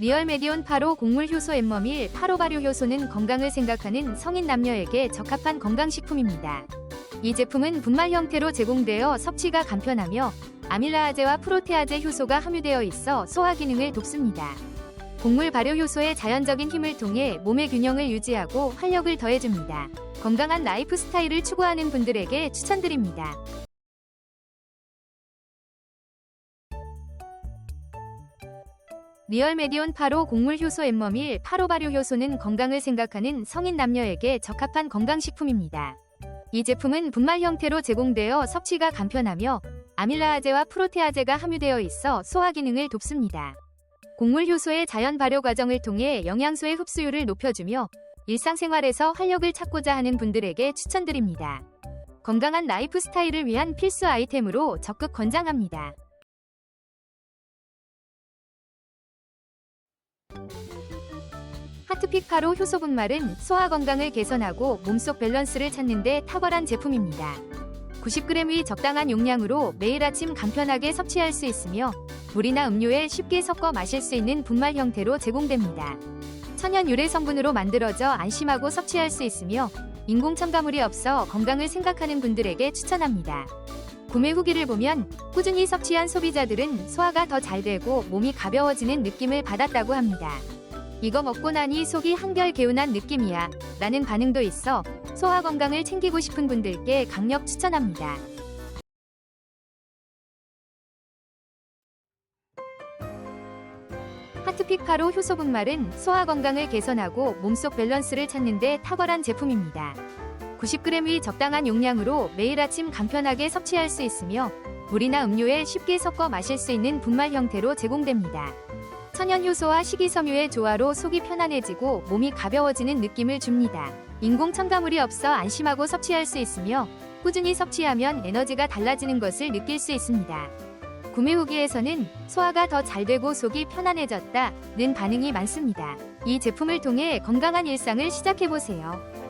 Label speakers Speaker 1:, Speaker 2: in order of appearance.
Speaker 1: 리얼 메디온 8호 곡물 효소 엠머밀 8호 발효 효소는 건강을 생각하는 성인 남녀에게 적합한 건강식품입니다. 이 제품은 분말 형태로 제공되어 섭취가 간편하며 아밀라아제와 프로테아제 효소가 함유되어 있어 소화 기능을 돕습니다. 곡물 발효 효소의 자연적인 힘을 통해 몸의 균형을 유지하고 활력을 더해줍니다. 건강한 라이프 스타일을 추구하는 분들에게 추천드립니다. 리얼 메디온 8호 곡물 효소 엠머밀 8호 발효 효소는 건강을 생각하는 성인 남녀에게 적합한 건강식품입니다. 이 제품은 분말 형태로 제공되어 섭취가 간편하며 아밀라아제와 프로테아제가 함유되어 있어 소화 기능을 돕습니다. 곡물 효소의 자연 발효 과정을 통해 영양소의 흡수율을 높여주며 일상생활에서 활력을 찾고자 하는 분들에게 추천드립니다. 건강한 라이프 스타일을 위한 필수 아이템으로 적극 권장합니다. 하트픽 8호 효소 분말은 소화 건강을 개선하고 몸속 밸런스를 찾는 데 탁월한 제품입니다. 90g 위 적당한 용량으로 매일 아침 간편하게 섭취할 수 있으며 물이나 음료에 쉽게 섞어 마실 수 있는 분말 형태로 제공됩니다. 천연 유래 성분으로 만들어져 안심하고 섭취할 수 있으며 인공 첨가물이 없어 건강을 생각하는 분들에게 추천합니다. 구매 후기를 보면 꾸준히 섭취한 소비자들은 소화가 더 잘 되고 몸이 가벼워지는 느낌을 받았다고 합니다. 이거 먹고 나니 속이 한결 개운한 느낌이야 라는 반응도 있어 소화 건강을 챙기고 싶은 분들께 강력 추천합니다. 하트픽 8호 효소 분말은 소화 건강을 개선하고 몸속 밸런스를 찾는 데 탁월한 제품입니다. 90g 위 적당한 용량으로 매일 아침 간편하게 섭취할 수 있으며 물이나 음료에 쉽게 섞어 마실 수 있는 분말 형태로 제공됩니다. 천연 효소와 식이섬유의 조화로 속이 편안해지고 몸이 가벼워지는 느낌을 줍니다. 인공 첨가물이 없어 안심하고 섭취할 수 있으며 꾸준히 섭취하면 에너지가 달라지는 것을 느낄 수 있습니다. 구매 후기에서는 소화가 더 잘 되고 속이 편안해졌다는 반응이 많습니다. 이 제품을 통해 건강한 일상을 시작해보세요.